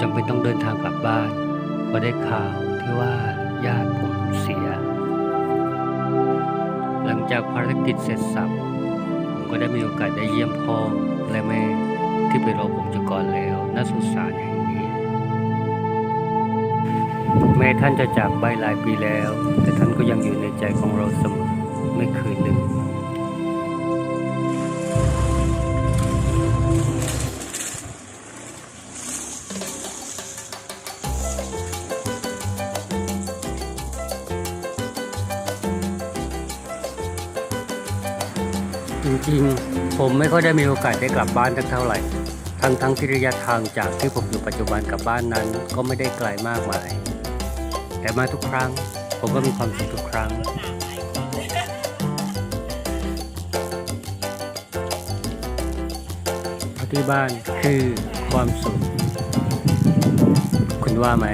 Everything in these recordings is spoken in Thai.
จำเป็นต้องเดินทางกลับบ้านเพราะได้ข่าวที่ว่าญาติผมเสีย หลังจากภารกิจเสร็จสับผมก็ได้มีโอกาสได้เยี่ยมพ่อและแม่ที่ไปรอผมอยู่ก่อนแล้วณสุสานแห่งนี้ แม้ท่านจะจากไปหลายปีแล้ว แต่ท่านก็ยังอยู่ในใจของเราเสมอไม่เคยลืม จริงๆ ผมไม่ค่อยได้มีโอกาสได้กลับบ้านสักเท่าไหร่ ทั้งทั้งที่ระยะทางจากที่ผมอยู่ปัจจุบันกับบ้านนั้น ก็ไม่ได้ไกลมากมาย แต่มาทุกครั้ง ผมก็มีความสุขทุกครั้งเพราะที่บ้านคือความสุข คุณว่าไหม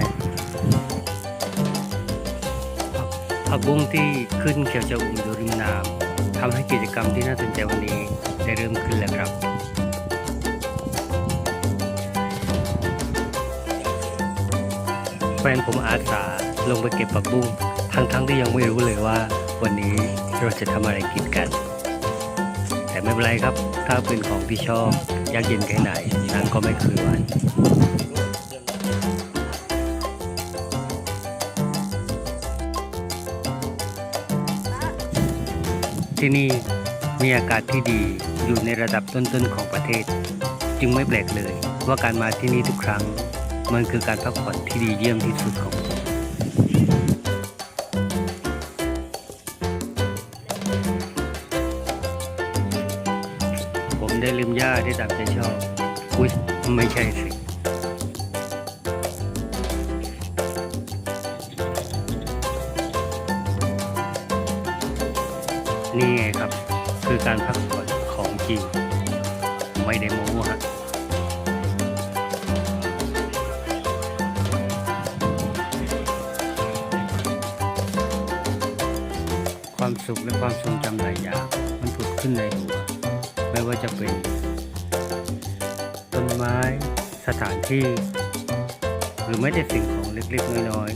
ผักบุ้งที่ขึ้นเขียวจะอุ่มอยู่ริมน้ำ ทำให้กิจกรรมที่น่าสนใจวันนี้ได้เริ่มขึ้นแล้วครับ แฟนผมอาสาลงไปเก็บผักบุ้งทั้งๆที่ยังไม่รู้เลยว่า วันนี้เราจะทำอะไรกินกัน แต่ไม่เป็นไรครับ ถ้าเป็นของที่ชอบอยากกินแค่ไหนนางก็ไม่เคยหวัน ที่นี่มีอากาศที่ดีอยู่ในระดับต้นๆของประเทศ จึงไม่แปลกเลย ว่าการมาที่นี่ทุกครั้ง มันคือการพักผ่อนที่ดีเยี่ยมที่สุดของผมผมได้ลืมย่าที่ตามใจชอบอุ๊ยไม่ใช่สิ นี่ไงครับ คือการพักผ่อนของจริง ไม่ได้โม้ฮะความสุขและความทรงจำหลายอย่างมันผุดขึ้นในหัวไม่ว่าจะเป็น ต้นไม้สถานที่ หรือไม่แต่สิ่งของเล็กๆน้อย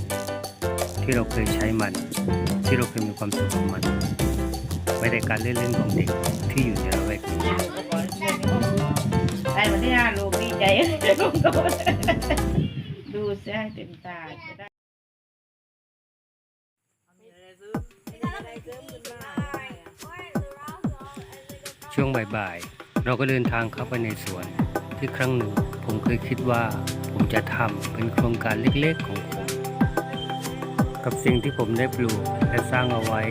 ๆที่เราเคยใช้มัน ที่เราเคยมีความสุขกับมัน ไม่ได้การเล่นๆของเด็กที่อยู่ในระแวกนี้ได้วันที่ห้าลูกดีใจลูกโตดูเสียให้เต็มตาจะได้ช่วงบ่ายๆ เราก็เดินทางเข้าไปในสวนที่ครั้งหนึ่งผมเคยคิดว่าผมจะทำเป็นโครงการเล็กๆของผม กับสิ่งที่ผมได้ปลูกและสร้างเอาไว้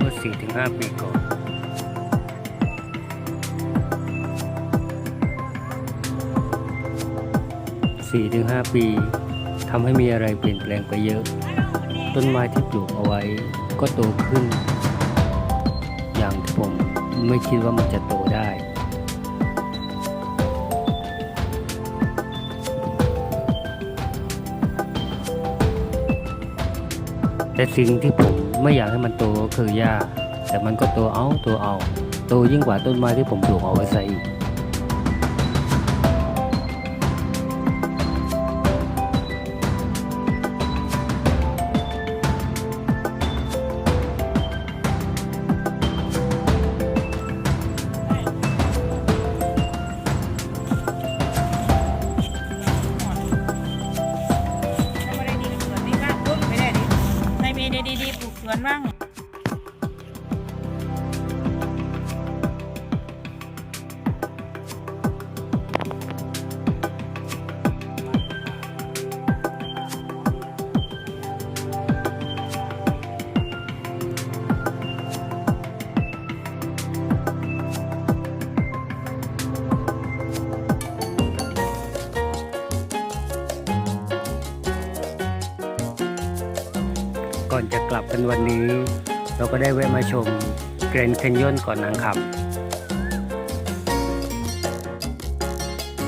เมื่อ 4-5 ปีก่อน 4-5 ปีทำให้มีอะไรเปลี่ยนแปลงไปเยอะ ต้นไม้ที่ปลูกเอาไว้ก็โตขึ้น อย่างที่ผมไม่คิดว่ามันจะโตได้แต่สิ่งที่ผม ไม่อยากให้มันโตก็คือหญ้าแต่มันก็โตเอาโตเอาโตยิ่งกว่าต้นไม้ที่ผมปลูกเอาไว้ซะอีก กันบ้าง ก่อนจะกลับกันวันนี้ เราก็ได้แวะมาชมเกรนแคนยอนก่อนนางคำ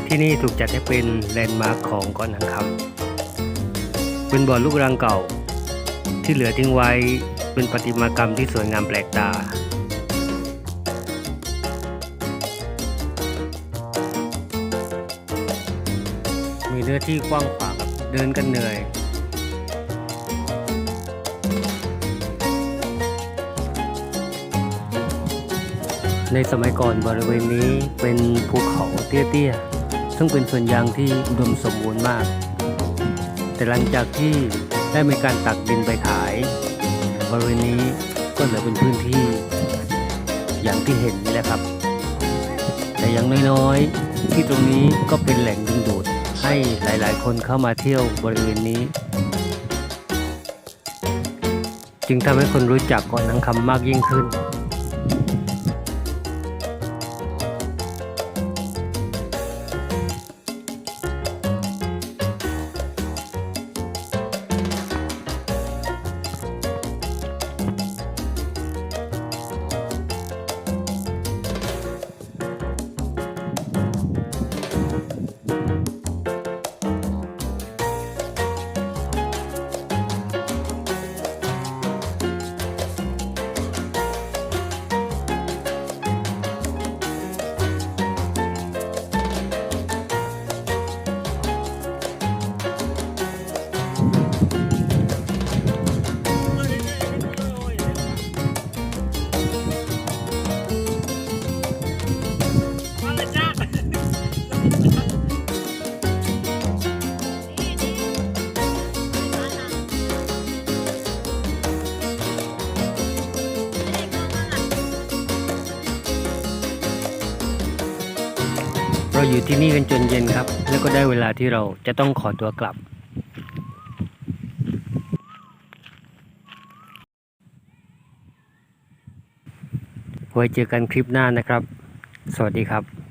ที่นี่ถูกจัดให้เป็นแลนด์มาร์คของก่อนนางคำเป็นบ่อลูกรังเก่า ที่เหลือทิ้งไว้เป็นประติมากรรมที่สวยงามแปลกตามีเนื้อที่กว้างขวางเดินกันเหนื่อย ในสมัยก่อนบริเวณนี้เป็นภูเขาเตี้ยๆ ซึ่งเป็นส่วนยางที่อุดมสมบูรณ์มาก แต่หลังจากที่ได้มีการตักดินไปขาย บริเวณนี้ก็เหลือเป็นพื้นที่ อย่างที่เห็นนี่แหละครับ แต่อย่างน้อยๆ ที่ตรงนี้ก็เป็นแหล่งดึงดูดให้หลายๆ คนเข้ามาเที่ยวบริเวณนี้ จึงทำให้คนรู้จักเกาะนังคำมากยิ่งขึ้น เราอยู่ที่นี่กันจนเย็นครับ แล้วก็ได้เวลาที่เราจะต้องขอตัวกลับ ไว้เจอกันคลิปหน้านะครับ สวัสดีครับ